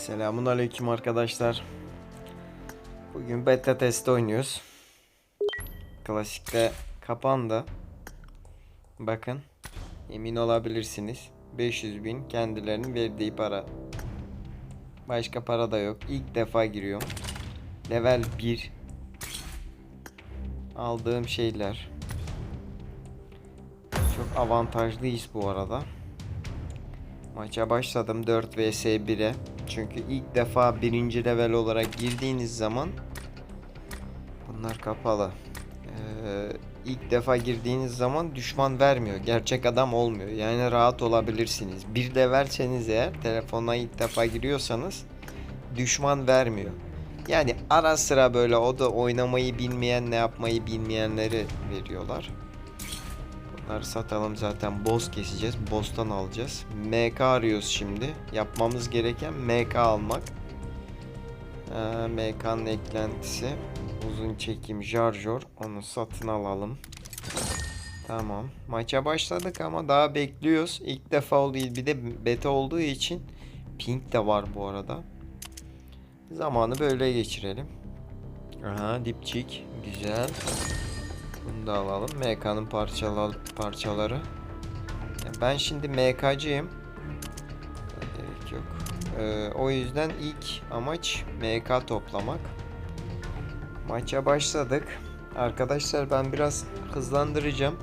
Selamun aleyküm arkadaşlar. Bugün beta testi oynuyoruz. Klasikte kapandı. Bakın. Emin olabilirsiniz. 500 bin kendilerinin verdiği para. Başka para da yok. İlk defa giriyorum. Level 1. Aldığım şeyler. Çok avantajlıyız bu arada. Maça başladım 4 vs 1'e. Çünkü ilk defa birinci level olarak girdiğiniz zaman bunlar kapalı. Ee, ilk defa girdiğiniz zaman düşman vermiyor. Gerçek adam olmuyor. Yani rahat olabilirsiniz. Bir de verseniz eğer telefona ilk defa giriyorsanız düşman vermiyor. Yani ara sıra böyle o da oynamayı bilmeyen ne yapmayı bilmeyenleri veriyorlar. Bunları satalım zaten boss keseceğiz. Boss'tan alacağız. MK arıyoruz şimdi. Yapmamız gereken MK almak. Ee, MK'nın eklentisi. Uzun çekim jarjör. Onu satın alalım. Tamam. Maça başladık ama daha bekliyoruz. İlk defa oldu. Bir de beta olduğu için ping de var bu arada. Zamanı böyle geçirelim. Aha dipçik. Güzel. Bunu da alalım. MK'nın parçalar, parçaları. Ya Ben şimdi MK'cıyım. Gerek yok. Ee, o yüzden ilk amaç MK toplamak. Maça başladık. Arkadaşlar ben biraz hızlandıracağım.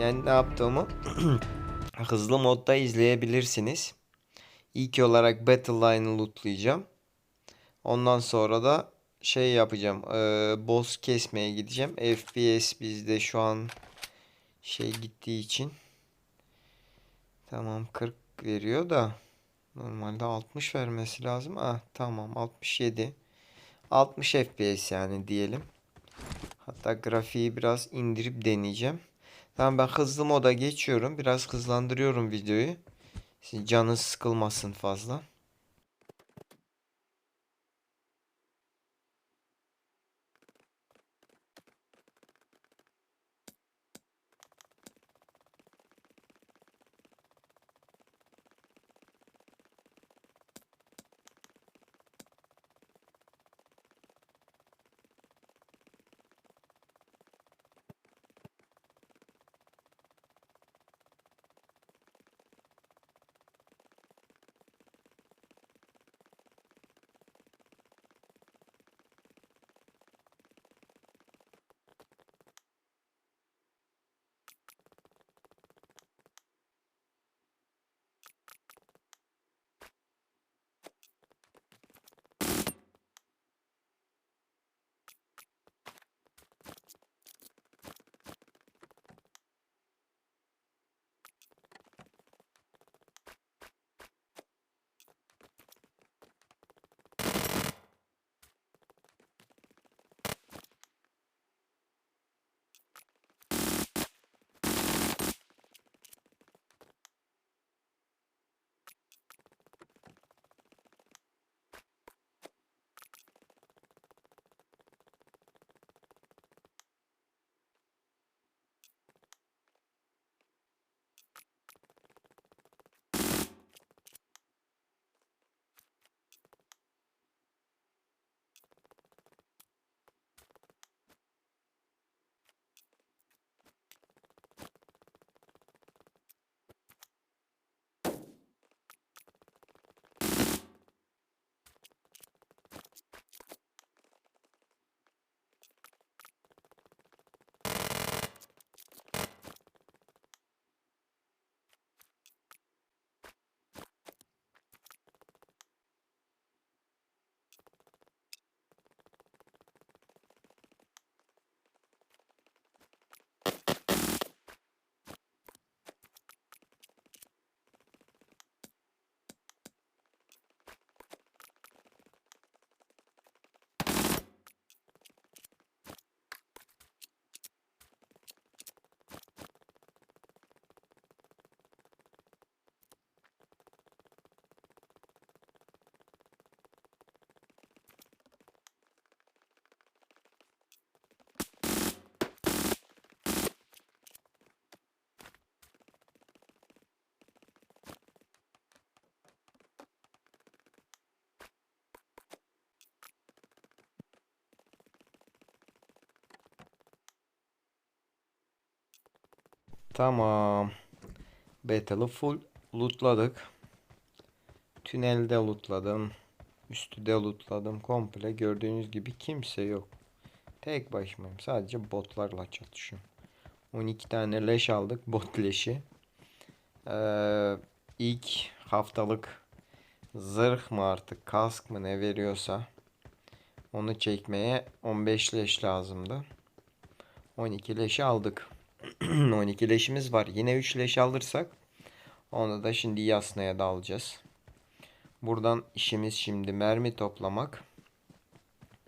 Yani ne yaptığımı hızlı modda izleyebilirsiniz. İlk olarak Battle Line'ı lootlayacağım. Ondan sonra da şey yapacağım. eee, boss kesmeye gideceğim. FPS bizde şu an şey gittiği için. Tamam 40 veriyor da normalde 60 vermesi lazım. Ah tamam 67. 60 FPS yani diyelim. Hatta grafiği biraz indirip deneyeceğim. Tamam ben hızlı moda geçiyorum. Biraz hızlandırıyorum videoyu. Sizin canınız sıkılmasın fazla. Tamam. Battle'ı full lootladık. Tünelde lootladım. Üstü de lootladım. Komple gördüğünüz gibi kimse yok. Tek başımayım. Sadece botlarla çatışıyorum. 12 tane leş aldık. Bot leşi. Ee, ilk haftalık zırh mı artık kask mı ne veriyorsa onu çekmeye 15 leş lazımdı. 12 leşi aldık. 12 leşimiz var. Yine 3 leş alırsak onu da şimdi Yasna'ya da alacağız. Buradan işimiz şimdi mermi toplamak.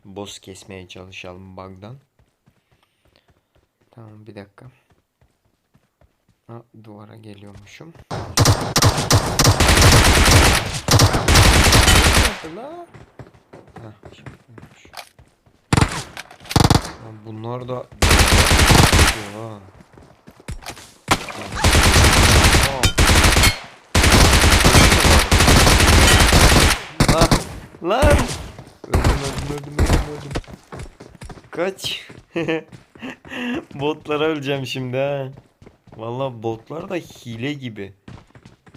Boss kesmeye çalışalım bug'dan. Tamam bir dakika. Ha, duvara geliyormuşum. Bunlar da Oha. Lan lan öldüm öldüm öldüm öldüm öldüm. Kaç. Botlara öleceğim şimdi ha. Vallahi botlar da hile gibi.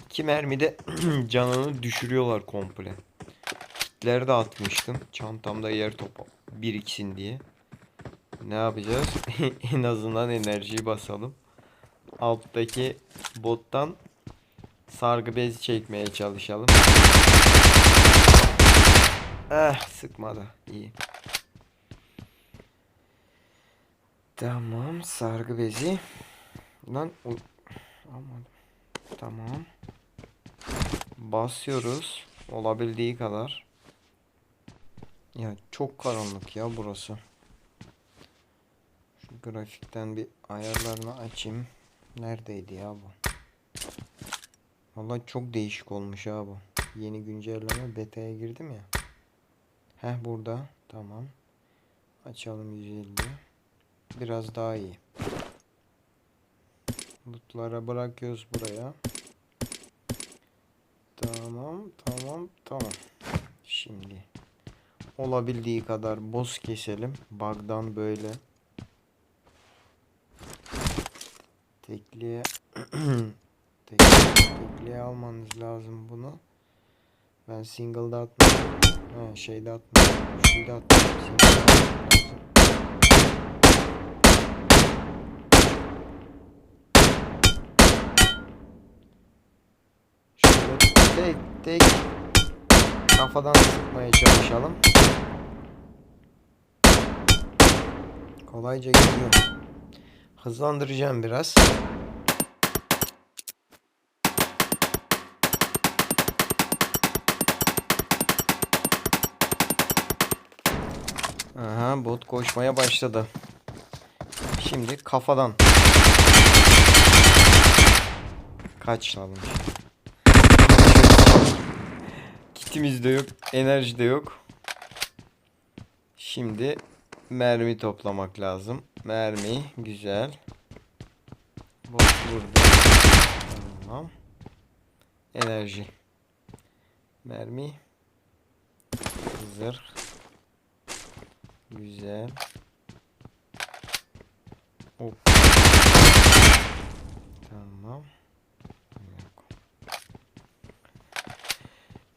İki mermide canını düşürüyorlar komple. Kitleri de atmıştım. Çantamda yer topu biriksin diye. Ne yapacağız? en azından enerjiyi basalım. Alttaki bottan sargı bezi çekmeye çalışalım. Eh sıkmadı. İyi. Tamam sargı bezi. Lan almadım. Tamam. Basıyoruz. Olabildiği kadar. Ya çok karanlık ya burası. Şu grafikten bir ayarlarını açayım. Neredeydi ya bu? Vallahi çok değişik olmuş ha bu. Yeni güncelleme beta'ya girdim ya. Heh burada. Tamam. Açalım 150. Biraz daha iyi. Lootlara bırakıyoruz buraya. Tamam, tamam, tamam. Şimdi olabildiği kadar boss keselim. Bug'dan böyle. Tekliğe Tek, tekliğe almanız lazım bunu. Ben single'da atmadım. Ha şeyde atmadım. Şeyde atmadım. Single'da atmam lazım. Şöyle tek tek kafadan sıkmaya çalışalım. Kolayca gidiyor. Hızlandıracağım biraz. Aha bot koşmaya başladı. Şimdi kafadan. Kaç almış. Kitimiz de yok, enerji de yok. Şimdi mermi toplamak lazım. Mermi güzel. Bot burada. Tamam. Enerji. Mermi. Zırh. Güzel. Hop. Tamam. Yok.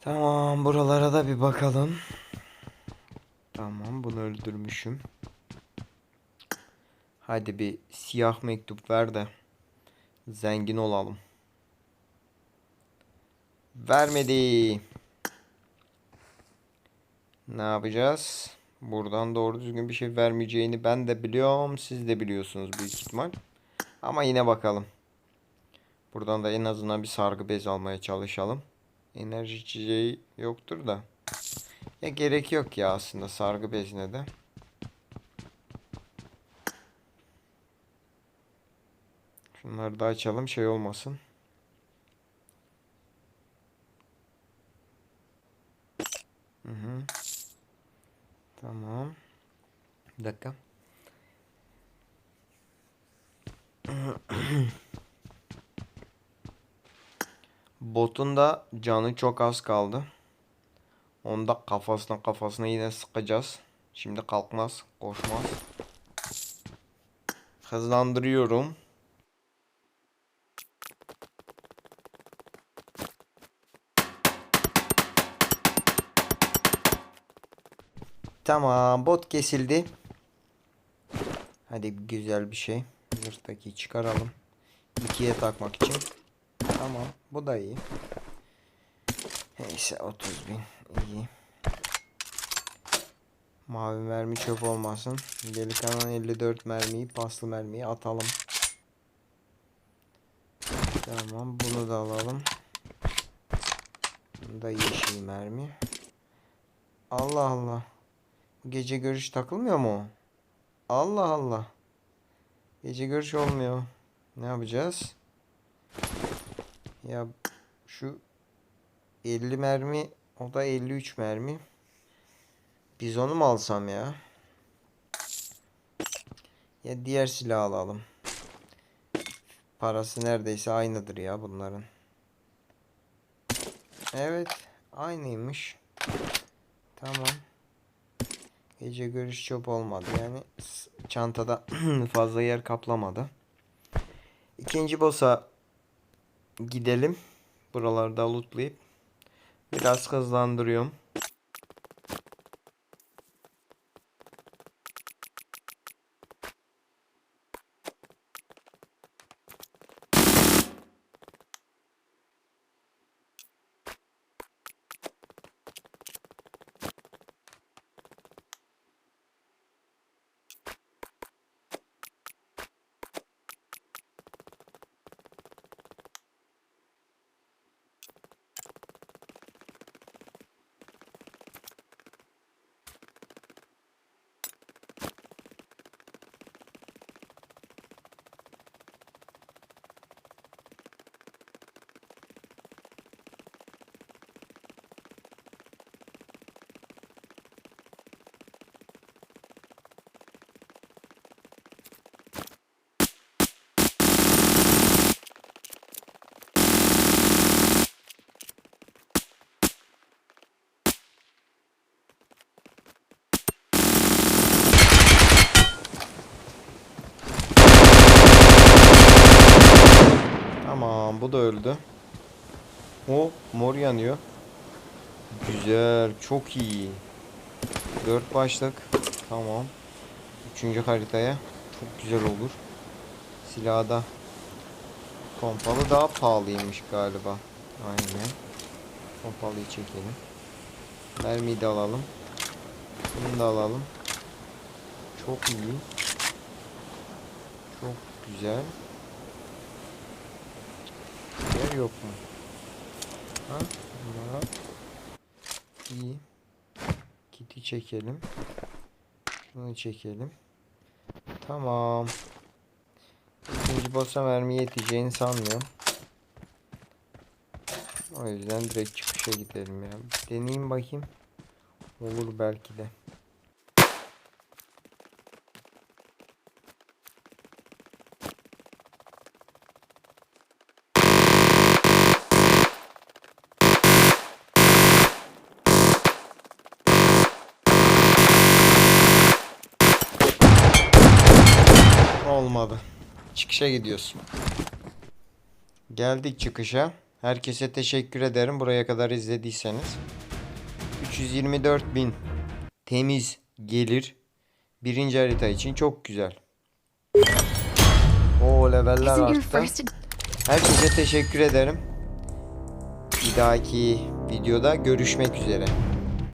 Tamam buralara da bir bakalım. Tamam bunu öldürmüşüm. Hadi bir siyah mektup ver de zengin olalım. Vermedi. Ne yapacağız? Buradan doğru düzgün bir şey vermeyeceğini ben de biliyorum. Siz de biliyorsunuz büyük ihtimal. Ama yine bakalım. Buradan da en azından bir sargı bez almaya çalışalım. Enerji içeceği yoktur da. Ya gerek yok ya aslında sargı bezine de. Şunları da açalım şey olmasın. Hı hı. Tamam. Bir dakika. Botun da canı çok az kaldı. Onda kafasına kafasına yine sıkacağız. Şimdi kalkmaz, koşmaz. Hızlandırıyorum. Tamam bot kesildi. Hadi güzel bir şey. Zırhtaki çıkaralım. İkiye takmak için. Tamam bu da iyi. Neyse 30 bin iyi. Mavi mermi çöp olmasın. Kalan 54 mermiyi paslı mermiyi atalım. Tamam bunu da alalım. Bunu da yeşil mermi. Allah Allah. Gece görüş takılmıyor mu? Allah Allah. Gece görüş olmuyor. Ne yapacağız? Ya şu 50 mermi o da 53 mermi. Biz onu mu alsam ya? Ya diğer silah alalım. Parası neredeyse aynıdır ya bunların. Evet, aynıymış. Tamam. Gece görüş çöp olmadı. Yani çantada fazla yer kaplamadı. İkinci boss'a gidelim. Buralarda lootlayıp biraz hızlandırıyorum. Tamam bu da öldü. O mor yanıyor. Güzel çok iyi. 4 başlık. Tamam. Üçüncü haritaya. Çok güzel olur. Silahı da pompalı daha pahalıymış galiba. Aynen. Pompalıyı çekelim. Mermiyi de alalım. Bunu da alalım. Çok iyi. Çok güzel. Yer yok mu? Ha? Bunlara iyi. Kiti çekelim. Şunu çekelim. Tamam. İkinci boss'a mermi yeteceğini sanmıyorum. O yüzden direkt çıkışa gidelim ya. Deneyeyim bakayım. Olur belki de. Olmadı. Çıkışa gidiyoruz. Geldik çıkışa. Herkese teşekkür ederim buraya kadar izlediyseniz. 324 bin temiz gelir. Birinci harita için çok güzel. O leveller arttı. Herkese teşekkür ederim. Bir dahaki videoda görüşmek üzere.